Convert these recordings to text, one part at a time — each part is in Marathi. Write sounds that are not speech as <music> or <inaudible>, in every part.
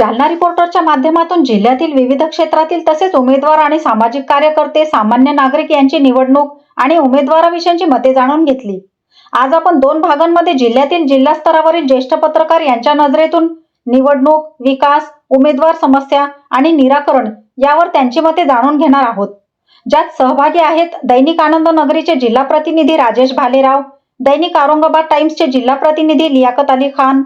जालना रिपोर्टरच्या माध्यमातून जिल्ह्यातील विविध क्षेत्रातील तसेच उमेदवार आणि सामाजिक कार्यकर्ते सामान्य नागरिक यांची निवडणूक आणि उमेदवाराविषयीची मते जाणून घेतली. आज आपण दोन भागांमध्ये जिल्ह्यातील जिल्हा स्तरावरील ज्येष्ठ पत्रकार यांच्या नजरेतून निवडणूक विकास उमेदवार समस्या आणि निराकरण यावर त्यांची मते जाणून घेणार आहोत. ज्यात सहभागी आहेत दैनिक आनंद नगरीचे जिल्हा प्रतिनिधी राजेश भालेराव दैनिक औरंगाबाद टाइम्सचे जिल्हा प्रतिनिधी लियाकत अली खान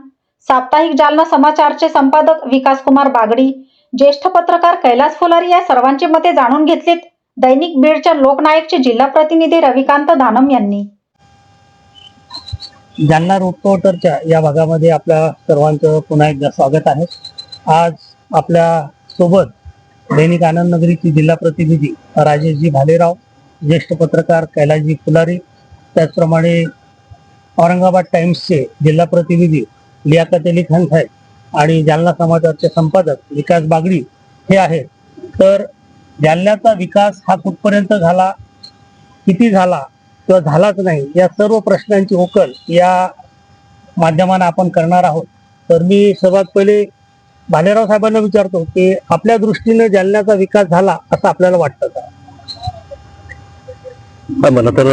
साप्ताहिक जालना समाचारचे संपादक विकास कुमार बागडी ज्येष्ठ पत्रकार कैलास फुलारी या सर्वांची मते जाणून घेतलीत. दैनिक बीडच्या लोकनायकचे जिल्हा प्रतिनिधी रविकांत दानम यांनी. जालना रोपटरच्या या भागामध्ये आपल्या सर्वांचं पुन्हा एकदा स्वागत आहे. आज आपल्यासोबत दैनिक आनंद नगरीची जिल्हा प्रतिनिधी राजेशजी भालेराव ज्येष्ठ पत्रकार कैलासजी फुलारी त्याचप्रमाणे औरंगाबाद टाइम्सचे जिल्हा प्रतिनिधी लियाकत अली खान साहेब आणि जालना समाजाचे संपादक विकास बागडी हे आहेत. तर जालन्याचा विकास हा कुठपर्यंत झाला किती झाला किंवा झालाच नाही या सर्व प्रश्नांची उकल या माध्यमाने आपण करणार आहोत. तर मी सर्वात पहिले भालेराव साहेबांना विचारतो की आपल्या दृष्टीने जालन्याचा विकास झाला असं आपल्याला वाटतं का? मला तर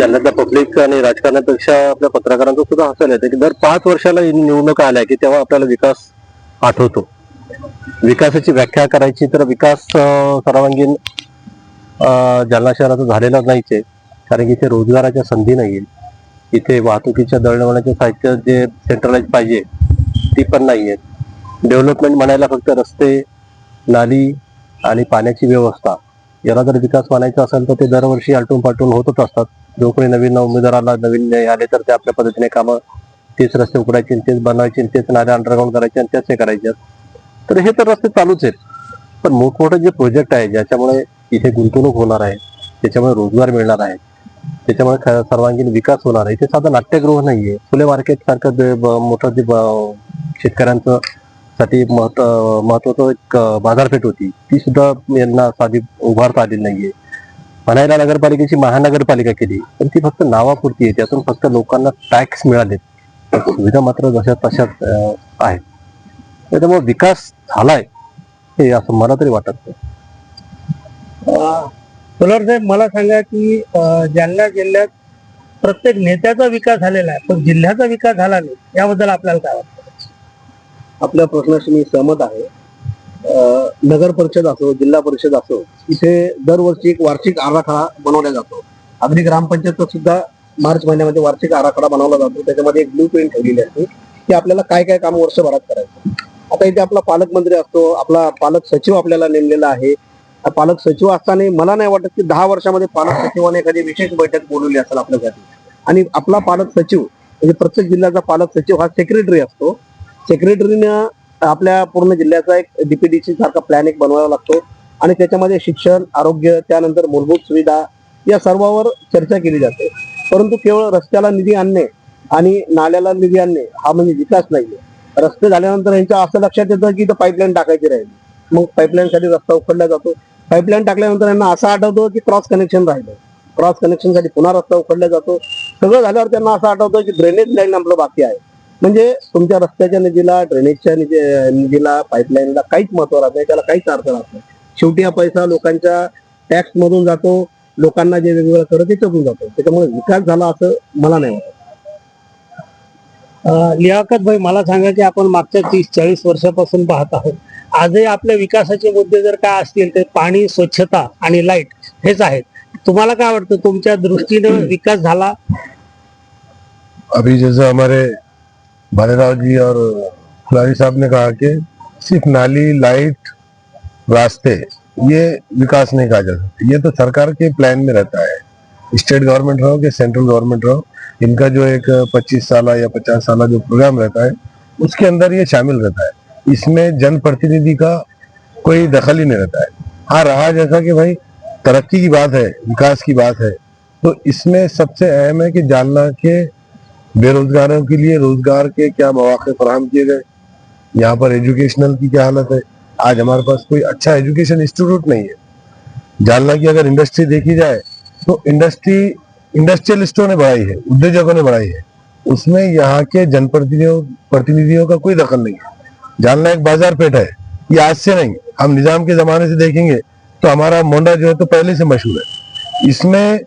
जालन्यातल्या पब्लिक आणि राजकारणापेक्षा आपल्या पत्रकारांचं सुद्धा हसायला येतं की दर पाच वर्षाला निवडणुका आल्या की तेव्हा आपल्याला विकास आठवतो. विकासाची व्याख्या करायची तर विकास सर्वांगीण जालना शहराचा झालेला नाहीच आहे कारण की इथे रोजगाराच्या संधी नाही इथे वाहतुकीच्या दळणवळणाचे साहित्य जे सेंट्रलाइज पाहिजे ती पण नाही आहेत. डेव्हलपमेंट म्हणायला फक्त रस्ते नाली आणि पाण्याची व्यवस्था. याला जर विकास मानायचा असेल तर ते दरवर्षी आलटून पालटून होतच असतात. जो कोणी नवीन उमेदवार आला नवीन हे आले तर ते आपल्या पद्धतीने कामं तेच रस्ते उकडायचे तेच बनवायचे तेच नाल्या अंडरग्राऊंड करायचे आणि तेच हे करायचे. तर हे तर रस्ते चालूच आहेत. पण मोठमोठे जे प्रोजेक्ट आहे ज्याच्यामुळे इथे गुंतवणूक होणार आहे त्याच्यामुळे रोजगार मिळणार आहे त्याच्यामुळे सर्वांगीण विकास होणार आहे इथे साधं नाट्यगृह नाहीये. फुले मार्केट सारखं मोठं जे शेतकऱ्यांचं साठी महत्त्व महत्वाचं एक बाजारपेठ होती. ती सुद्धा यांना साधी उभारता आलेली नाहीये. म्हणायला नगरपालिकेची महानगरपालिका केली पण ती फक्त नावापुरती आहे. त्यातून फक्त लोकांना टॅक्स मिळालेत सुविधा मात्र जशा तशाच आहेत. त्याच्यामुळे विकास झालाय हे असं मला तरी वाटत नाही. सोलर साहेब मला सांगा की जालना जिल्ह्यात प्रत्येक नेत्याचा विकास झालेला आहे पण जिल्ह्याचा विकास झाला नाही. याबद्दल आपल्याला काय वाटतं? आपल्या प्रश्नाशी मी सहमत आहे. नगर परिषद असो जिल्हा परिषद असो इथे दरवर्षी एक वार्षिक आराखडा बनवला जातो. अगदी ग्रामपंचायत सुद्धा मार्च महिन्यामध्ये वार्षिक आराखडा बनवला जातो. त्याच्यामध्ये एक ब्लू प्रिंट ठेवलेली असते. की आपल्याला काय काय काम वर्षभरात करायचं आता इथे आपला पालकमंत्री असतो आपला पालक सचिव आपल्याला नेमलेला आहे. पालक सचिव असताना मला नाही वाटत की दहा वर्षामध्ये पालक सचिवाने एखादी विशेष बैठक बोलवली असेल आपल्यासाठी. आणि आपला पालक सचिव म्हणजे प्रत्येक जिल्ह्याचा पालक सचिव हा सेक्रेटरी असतो. सेक्रेटरीनं आपल्या पूर्ण जिल्ह्याचा एक डीपीडीसी सारखा प्लॅन एक बनवावा लागतो. आणि त्याच्यामध्ये शिक्षण आरोग्य त्यानंतर मूलभूत सुविधा या सर्वावर चर्चा केली जाते. परंतु केवळ रस्त्याला निधी आणणे आणि नाल्याला निधी आणणे हा म्हणजे विकास नाहीये. रस्ते झाल्यानंतर यांच्या असं लक्षात येतं की इथं पाईपलाईन टाकायची राहिली. मग पाईपलाईन साठी रस्ता उखडला जातो. पाईपलाईन टाकल्यानंतर यांना असं आठवतं की क्रॉस कनेक्शन राहिलं. क्रॉस कनेक्शनसाठी पुन्हा रस्ता उखडला जातो. सगळं झाल्यावर त्यांना असं आठवतं की ड्रेनेज लाईन आपलं बाकी आहे. म्हणजे तुमच्या रस्त्याच्या निधीला ड्रेनेजच्या निधी- निधीला पाईपलाईनला काहीच महत्त्व राहत नाही त्याला काहीच अर्थ राहत नाही. शेवटी हा पैसा लोकांच्या टॅक्स मधून जातो लोकांना जे वेगवेगळं करत त्याच्यातून जातो. त्याच्यामुळे विकास झाला असं मला नाही वाटत. अं, लियाकत भाई मला सांगा की आपण मागच्या तीस चाळीस वर्षापासून पाहत आहोत. आजही आपल्या विकासाचे मुद्दे जर काय असतील तर पाणी स्वच्छता आणि लाइट हेच आहेत. तुम्हाला काय वाटतं तुमच्या दृष्टीने <clears throat> विकास झाला? अभी जैसे हमारे भालेराव जी और खिलाड़ी साहब ने कहा कि सिर्फ़ नाली, लाइट, रास्ते, ये विकास नहीं कहा जा सकता। ये तो सरकार के प्लान में रहता है। स्टेट गवर्नमेंट रहो कि सेंट्रल गवर्नमेंट रहो, इनका जो एक 25 साल या 50 साल जो प्रोग्राम रहता है, उसके अंदर ये शामिल रहता है। इसमें जनप्रतिनिधि का कोई दखल ही नहीं रहता है। हाँ रहा जैसा कि भाई, तरक्की की बात है, विकास की बात है तो इसमें सबसे अहम है कि जालना के बेरोजगारों के लिए रोज़गार के क्या मौके फराहम किए गए? यहाँ पर एजुकेशनल की क्या हालत है? आज हमारे पास कोई अच्छा एजुकेशन इंस्टीट्यूट नहीं है। जालना की अगर इंडस्ट्री देखी जाए तो इंडस्ट्री इंडस्ट्रियलिस्टों ने बढ़ाई है, उद्योजकों ने बढ़ाई है। उसमें यहाँ के जनप्रतिनिधियों, प्रतिनिधियों का कोई दखल नहीं है। जालना एक बाज़ार पेट है, ये आज से नहीं, हम निज़ाम के जमाने से देखेंगे तो हमारा मोंडा जो है तो पहले से मशहूर है। इसमें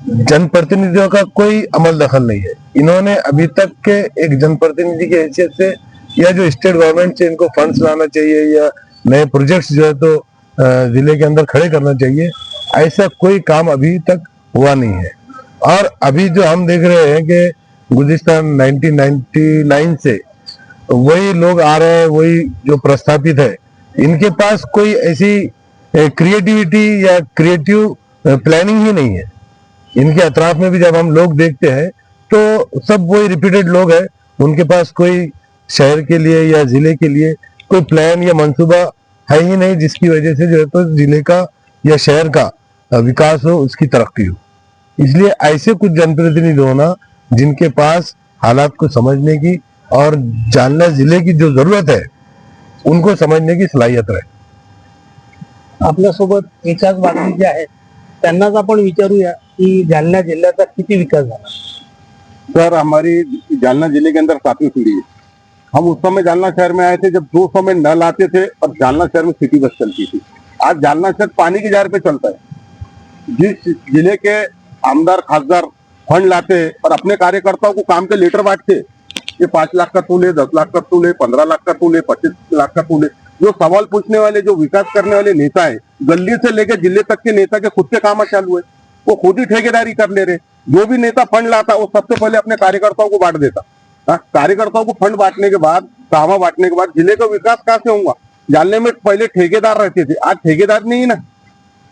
जनप्रतिनिधियों का कोई अमल दखल नहीं है। इन्होंने अभी तक के एक जनप्रतिनिधि की हैसियत से या जो स्टेट गवर्नमेंट से इनको फंड्स लाना चाहिए या नए प्रोजेक्ट्स जो है तो ज़िले के अंदर खड़े करना चाहिए, ऐसा कोई काम अभी तक हुआ नहीं है। और अभी जो हम देख रहे हैं कि गुलिस्तान 1999 से वही लोग आ रहे हैं, वही जो प्रस्थापित है, इनके पास कोई ऐसी क्रिएटिविटी या क्रिएटिव प्लानिंग ही नहीं है। इनके अतराफ में भी जब हम लोग देखते हैं तो सब वही रिपीटेड लोग हैं। उनके पास कोई शहर के लिए या ज़िले के लिए कोई प्लान या मंसूबा है ही नहीं, जिसकी वजह से जो है तो ज़िले का या शहर का विकास हो, उसकी तरक्की हो। इसलिए ऐसे कुछ जनप्रतिनिधि होना, जिनके पास हालात को समझने की और जानना ज़िले की जो ज़रूरत है, उनको समझने की सलाहियत रहे। आपल्यासोबत एकाच बातमी जे विचारूया. की जालना जिल्ह्याचा किती विकास झाला? सर, हमारी जालना ज़िले के अंदर सातवीं पीढ़ी है। हम उस समय जालना शहर में आए थे जब दो समय नल आते थे और जालना शहर में सिटी बस चलती थी। आज जालना शहर पानी की जार पे चलता है। जिस ज़िले के आमदार, खासदार फंड लाते और अपने कार्यकर्ताओं को काम के लेटर बांटते, ये पाँच लाख का तू ले दस लाख का तू ले पंद्रह लाख का तू ले पच्चीस लाख का तू ले जो सवाल पूछने वाले, जो विकास करने वाले नेता है गली से लेकर ज़िले तक के नेता के खुद के काम चालू है। वो खुद ही ठेकेदारी कर ले रहे। जो भी नेता फंड लाता वो सबसे पहले अपने कार्यकर्ताओं को बांट देता। हाँ, कार्यकर्ताओं को फंड बांटने के बाद कामा बांटने के बाद ज़िले का विकास कहाँ से होगा? जालने में पहले ठेकेदार रहते थे आज ठेकेदार नहीं ना।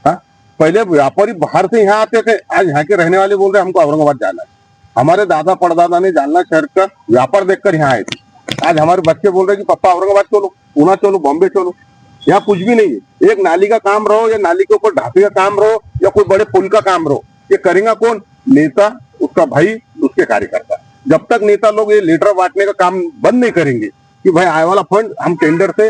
हाँ, पहले व्यापारी बाहर से यहाँ आते थे आज यहाँ के रहने वाले बोल रहे हमको औरंगाबाद जाना है। हमारे दादा परदादा ने जालना शहर का व्यापार देखकर यहाँ आए थे। आज हमारे बच्चे बोल रहे कि पापा औरंगाबाद चलो पूना चलो बॉम्बे चलो। यहाँ कुछ भी नहीं है। एक नाली का काम रहो या नाली के ऊपर ढापे का काम रहो या कोई बड़े पुल का काम रहो ये करेगा कौन? नेता, उसका भाई, उसके कार्यकर्ता। जब तक नेता लोग ये लेटर बांटने का काम बंद नहीं करेंगे कि भाई आए वाला फंड हम टेंडर से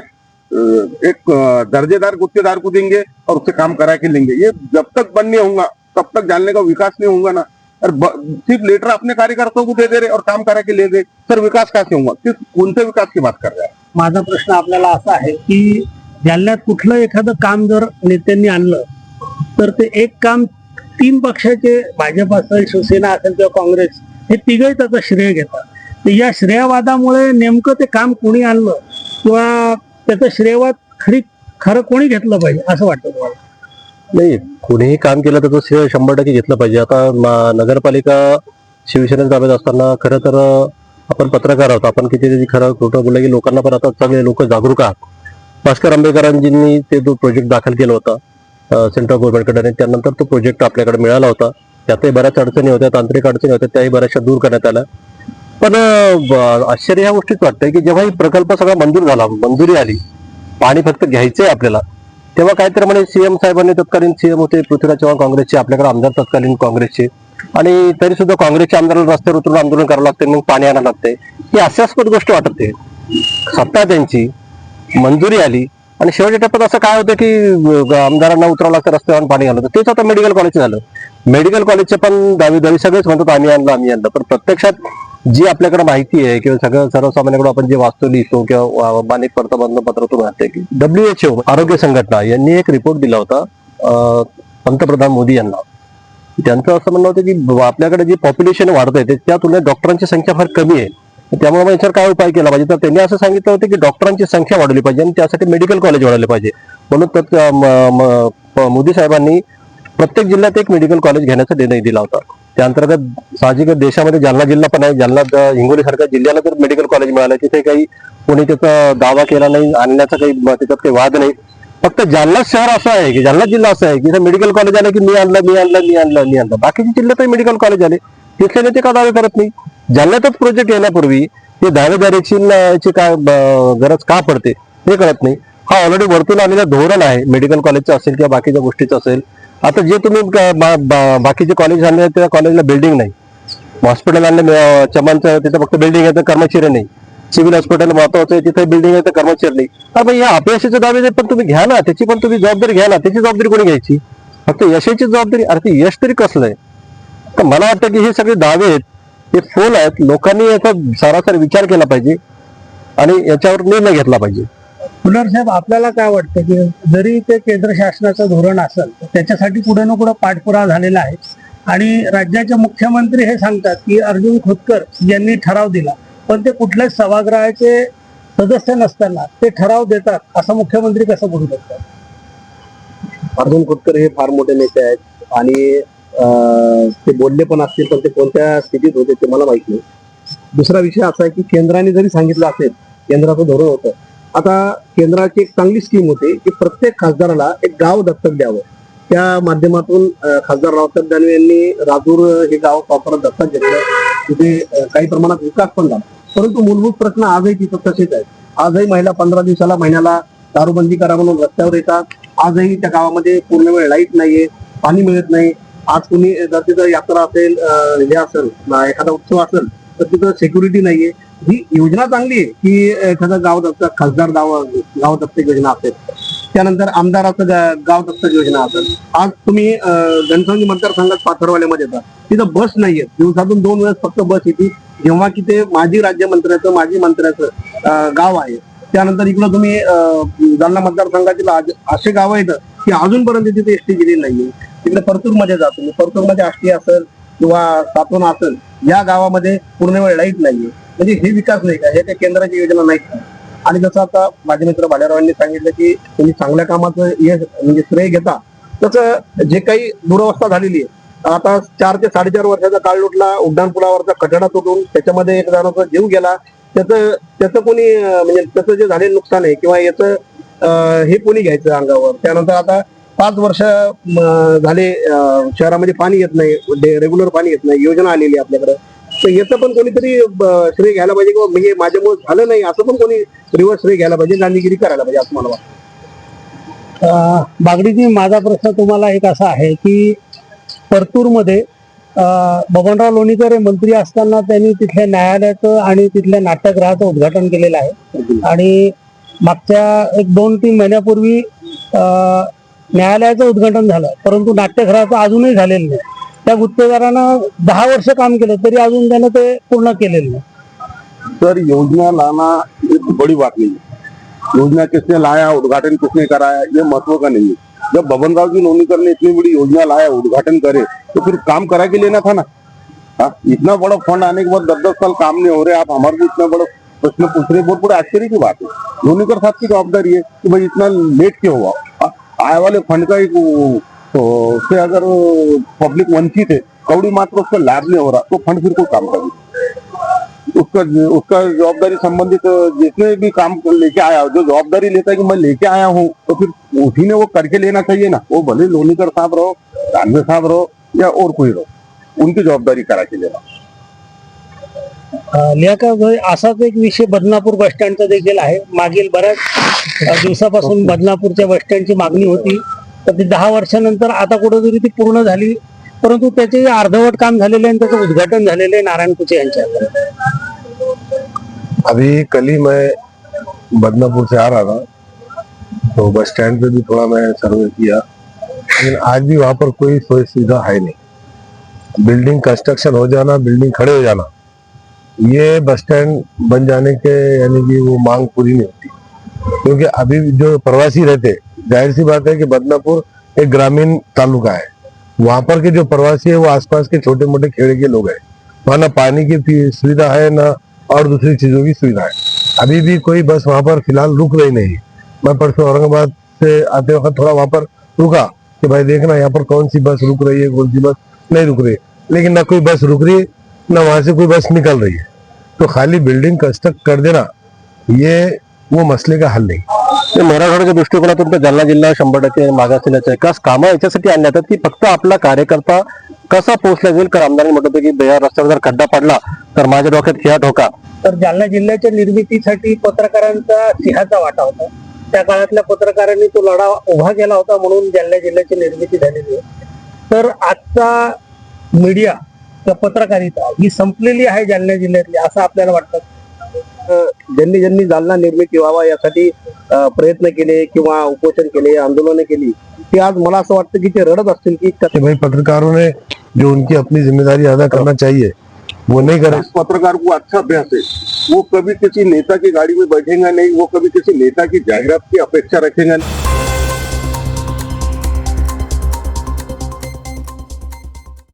एक दर्जेदार, गुत्तेदार को देंगे और उससे काम करा के लेंगे। ये जब तक बंद नहीं होगा तब तक जानने का विकास नहीं होगा ना। और सिर्फ़ लेटर अपने कार्यकर्ताओं को दे दे रहे और काम करा के ले दे। सर, विकास कहाँ से होगा किस कोणत्या विकास की बात कर रहे हैं? माझा प्रश्न आपल्याला असा आहे की जालन्यात कुठलं एखादं काम जर नेत्यांनी आणलं तर ते एक काम तीन पक्षाचे भाजप असेल शिवसेना असेल किंवा काँग्रेस हे तिघही त्याचं श्रेय घेतात. तर या श्रेयवादामुळे नेमकं ते काम कोणी आणलं किंवा त्याचं श्रेयवाद खरी खरं कोणी घेतलं पाहिजे असं वाटतं तुम्हाला? नाही कोणीही काम केलं त्याचं श्रेय शंभर टक्के घेतलं पाहिजे. आता नगरपालिका शिवसेनेच्या ताब्यात असताना खरं तर आपण पत्रकार आहोत. आपण किती खरं खोटं बोललं की लोकांना पण आता सगळे लोक जागरूक आहात. भास्कर आंबेडकरांजींनी ते जो प्रोजेक्ट दाखल केला होता सेंट्रल गव्हर्नमेंटकडे आणि त्यानंतर तो प्रोजेक्ट आपल्याकडे मिळाला होता. त्यातही बऱ्याच अडचणी होत्या तांत्रिक अडचणी होत्या त्याही बऱ्याचशा दूर करण्यात आल्या. पण आश्चर्य ह्या गोष्टीच वाटतंय की जेव्हा ही प्रकल्प सगळा मंजूर झाला मंजुरी आली पाणी फक्त घ्यायचंय आपल्याला तेव्हा काहीतरी म्हणे सीएम साहेबांनी तत्कालीन सीएम होते पृथ्वीराज चव्हाण काँग्रेसचे आपल्याकडे आमदार तत्कालीन काँग्रेसचे. आणि तरी सुद्धा काँग्रेसच्या आमदाराला रस्त्यावर उतरून आंदोलन करावं लागते मग पाणी आणायला लागते ही हास्यास्पद गोष्ट वाटते. सत्ता त्यांची मंजुरी आली आणि शेवटच्या टप्प्यात असं काय होतं की आमदारांना उतरावं लागतं रस्त्यावर पाणी आलं होतं तेच आता मेडिकल कॉलेज झालं. मेडिकल कॉलेजचे पण दावी दावी सगळेच म्हणतात आम्ही आणलं आम्ही आणलं. पण प्रत्यक्षात जी आपल्याकडे माहिती आहे किंवा सगळं सर्वसामान्यांकडून आपण जे वाचतो लिहितो किंवा मानिक मानिक पत्रातून वाटते की डब्ल्यूएचओ आरोग्य संघटना यांनी एक रिपोर्ट दिला होता पंतप्रधान मोदी यांना. त्यांचं असं म्हणणं होतं की आपल्याकडे जी पॉप्युलेशन वाढत आहे त्या तुलनेत डॉक्टरांची संख्या फार कमी आहे. त्यामुळे मग याच्यावर काय उपाय केला पाहिजे? तर त्यांनी असं सांगितलं होतं की डॉक्टरांची संख्या वाढवली पाहिजे आणि त्यासाठी मेडिकल कॉलेज वाढवले पाहिजे. म्हणून तर मोदी साहेबांनी प्रत्येक जिल्ह्यात एक मेडिकल कॉलेज घेण्याचा निर्णय दिला होता. त्याअंतर्गत साहजिक देशामध्ये जालना जिल्हा पण आहे. जालना हिंगोली सारख्या जिल्ह्याला जर मेडिकल कॉलेज मिळालं तिथे काही कोणी त्याचा दावा केला नाही आणण्याचा काही त्याच्यात काही वाद नाही. फक्त जालना शहर असं आहे की जालना जिल्हा असं आहे की मेडिकल कॉलेज आलं की मी आणलं मी आणलं मी आणलं मी आणलं. बाकीच्या जिल्ह्यातही मेडिकल कॉलेज आले. तिथले नेते का दावे करत नाही? जालन्यातच प्रोजेक्ट येण्यापूर्वी हे दावेदारीची काय गरज का पडते हे कळत नाही. हा ऑलरेडी वरतून आलेलं धोरण आहे मेडिकल कॉलेजचं असेल किंवा बाकीच्या गोष्टीचं असेल. आता जे तुम्ही बाकीचे कॉलेज आणले त्या कॉलेजला बिल्डिंग नाही. हॉस्पिटल आणलं अं, चमनचं फक्त बिल्डिंग आहे तर कर्मचारी नाही. सिव्हिल हॉस्पिटल महत्वाचं आहे तिथे बिल्डिंग आहे तर कर्मचारी नाही. हा मग या अपयशाचे दावे पण तुम्ही घ्या ना त्याची पण तुम्ही जबाबदारी घ्या ना त्याची जबाबदारी कोणी घ्यायची? फक्त यशाची जबाबदारी अरे ते यश तरी कसलं आहे? तर मला वाटतं की हे सगळे दावे आहेत हे फोल आहेत लोकांनी याचा सरासरी विचार केला पाहिजे आणि याच्यावर निर्णय घेतला पाहिजे. पुनर साहेब आपल्याला काय वाटतं की जरी ते केंद्र शासनाचं धोरण असेल तर त्याच्यासाठी कुठे ना कुठे पाठपुरावा झालेला आहे. आणि राज्याचे मुख्यमंत्री हे सांगतात की अर्जुन खोतकर यांनी ठराव दिला. पण ते कुठल्याच सभागृहाचे सदस्य नसताना ते ठराव देतात असं मुख्यमंत्री कसं बोलू शकतात? अर्जुन खोतकर हे फार मोठे नेते आहेत आणि ते बोलले पण असतील पण ते कोणत्या स्थितीत होते ते मला माहीत नाही. दुसरा विषय असा आहे की केंद्राने जरी सांगितलं असेल केंद्राचं धोरण होतं आता केंद्राची एक चांगली स्कीम होती की प्रत्येक खासदाराला एक गाव दत्तक द्यावं. त्या माध्यमातून खासदार रावसाहेब दानवे यांनी राजूर हे गाव प्रॉपर दत्तक घेतलं. तिथे काही प्रमाणात विकास पण झाला. परंतु मूलभूत प्रश्न आजही तिथं तसेच आहेत. आजही महिला पंधरा दिवसाला महिन्याला दारूबंदी करा म्हणून रस्त्यावर येतात. आजही त्या गावामध्ये पूर्ण वेळ लाइट नाहीये पाणी मिळत नाही. आज कुणी जर तिथं यात्रा असेल हे असेल एखादा उत्सव असेल तर तिथं सिक्युरिटी नाहीये. ही योजना चांगली आहे की एखादा गाव दत्तक खासदार गाव गाव दत्तक योजना असेल. त्यानंतर आमदाराचं गाव दत्तक योजना असेल. आज तुम्ही अं, मतदारसंघात पाथरवाल्यामध्ये येतात तिथं बस नाहीये. दिवसातून दोन वेळेस फक्त बस येते. जेव्हा की ते माजी राज्यमंत्र्याचं माजी मंत्र्याचं गाव आहे. त्यानंतर इकडं तुम्ही जालना मतदारसंघातील असे गाव आहेत की अजूनपर्यंत तिथे एसटी गेली नाहीये. तिकडे परतूरमध्ये जातो जा तुम्ही. आष्टी असेल किंवा सातवण असेल या गावामध्ये पूर्ण वेळ लाइट नाहीये. म्हणजे हे विकास नाही का? हे काही केंद्राची योजना नाही का? आणि जसं आता माझे मित्र भालेरावांनी सांगितलं की तुम्ही चांगल्या कामाचं हे म्हणजे श्रेय घेता. तसं जे काही दुरवस्था झालेली आहे आता चार ते साडेचार वर्षाचा काळ लुटला उड्डाण पुलावरचा कठडा तुटून त्याच्यामध्ये एक जणाचा जीव गेला. त्याचं त्याचं कोणी म्हणजे त्याचं जे झालेलं नुकसान आहे किंवा याचं हे कोणी घ्यायचं अंगावर? त्यानंतर आता पाच वर्ष झाले शहरामध्ये पाणी येत नाही रेग्युलर पाणी येत नाही योजना आलेली आहे आपल्याकडे. तर याचं पण कोणीतरी श्रेय घ्यायला पाहिजे किंवा म्हणजे माझ्यामुळे झालं नाही असं पण कोणी रिव्हर्स श्रेय घ्यायला पाहिजे गांधीगिरी करायला पाहिजे असं मला वाटतं. बागडीजी माझा प्रश्न तुम्हाला एक असा आहे की परतूरमध्ये बबनराव लोणीकर हे मंत्री असताना त्यांनी तिथल्या न्यायालयाचं आणि तिथल्या नाट्यगृहाचं उद्घाटन केलेलं आहे. आणि मागच्या एक दोन तीन महिन्यापूर्वी अं, न्यायालयाचं उद्घाटन झालं. परंतु नाट्यगृहाचं अजूनही झालेलं नाही. त्या गुत्तेदारानं दहा वर्ष काम केलं तरी अजून त्यानं ते पूर्ण केलेलं नाही. सर योजना लाना एक बड़ी बात नाही योजना किसने लाया उद्घाटन किसने कराया ये महत्त्व का नहीं है? जब बबनराव जी लोनीकर ने इतनी बड़ी योजना लाया उद्घाटन करे तो फिर काम करा के लेना था ना? हाँ इतना बड़ा फंड आने के बाद दस दस साल काम नहीं हो रहे आप हमारे को इतना बड़ा प्रश्न पूछ रहे बहुत बड़े आश्चर्य की बात है। लोनीकर साहब की जवाबदारी है कि भाई इतना लेट क्यों हुआ? आए वाले फंड का एक तो से अगर पब्लिक वंचित है कौड़ी मात्र उसका लाभ नहीं हो रहा तो फंड फिर कोई काम करेगा। उसका उसका जवाबदारी संबंधित जिसने भी काम लेके आया जो जवाबदारी लेता है कि मैं लेके आया हूँ तो फिर उसी ने वो करके लेना चाहिए ना। वो भले लोनीकर साहब रहो दानवे साहब रहो या और कोई रहो उनकी जवाबदारी करा के लेना। असाच एक विषय बदनापूर बस स्टँडचा देखील आहे. मागील बऱ्याच दिवसापासून बदनापूरच्या बस स्टँडची मागणी होती. तर ती दहा वर्षानंतर आता कुठेतरी ती पूर्ण झाली. परंतु अर्धवट काम उद्घाटन नारायण कुचे अभी कल ही मैं बदनापुर से आ रहा था तो बस स्टैंड पे भी थोड़ा मैं सर्वे किया, लेकिन आज भी वहाँ पर कोई सोई सुविधा है नहीं। बिल्डिंग कंस्ट्रक्शन हो जाना बिल्डिंग खड़े हो जाना, ये बस स्टैंड बन जाने के यानी कि वो मांग पूरी नहीं होती। क्योंकि अभी जो प्रवासी रहते, ज़ाहिर सी बात है कि बदनापुर एक ग्रामीण तालुका है। वहाँ पर के जो प्रवासी है, वो आसपास के छोटे मोटे खेड़े के लोग हैं। वहाँ ना पानी की सुविधा है, ना और दूसरी चीज़ों की सुविधा है। अभी भी कोई बस वहाँ पर फ़िलहाल रुक रही नहीं। मैं परसों औरंगाबाद से आते वक्त थोड़ा वहाँ पर रुका कि भाई देखना यहाँ पर कौन सी बस रुक रही है, कौन सी बस नहीं रुक रही। लेकिन ना कोई बस रुक रही है ना वहाँ से कोई बस निकल रही है। तो खाली बिल्डिंग कंस्ट्रक्ट कर देना, ये वो मसले का हल नहीं। ते मराठवाड्याच्या दृष्टिकोनातून तर जालना जिल्हा शंभर टक्के मागासलेला आहे. का कामं याच्यासाठी आणण्यात येतात की फक्त आपला कार्यकर्ता कसा पोहोचला जाईल? कारण आमदारांनी म्हटलं होतं की या रस्त्यावर जर खड्डा पडला तर माझ्या डोक्यात खिळा ठोका. तर जालना जिल्ह्याच्या निर्मितीसाठी पत्रकारांचा सिंहाचा वाटा होता. त्या काळातल्या पत्रकारांनी तो लढा उभा केला होता म्हणून जालना जिल्ह्याची निर्मिती झालेली आहे तर आजचा मीडिया किंवा पत्रकारिता ही संपलेली आहे जालना जिल्ह्यातली असं आपल्याला वाटतं. ज्यांनी ज्यांनी जालना निर्मिती व्हावा यासाठी प्रयत्न केले किंवा उपोषण केले आंदोलनं केली ते आज मला असं वाटतं की ते रडत असतील की भाई पत्रकारों ने जो उनकी अपनी जिम्मेदारी अदा करना चाहिए वो नहीं करे। पत्रकार को अच्छा अभ्यास है। वो कभी किसी नेता की गाड़ी में बैठेगा नहीं वो कभी किसी नेता की जाहिरात की अपेक्षा रखेगा नहीं।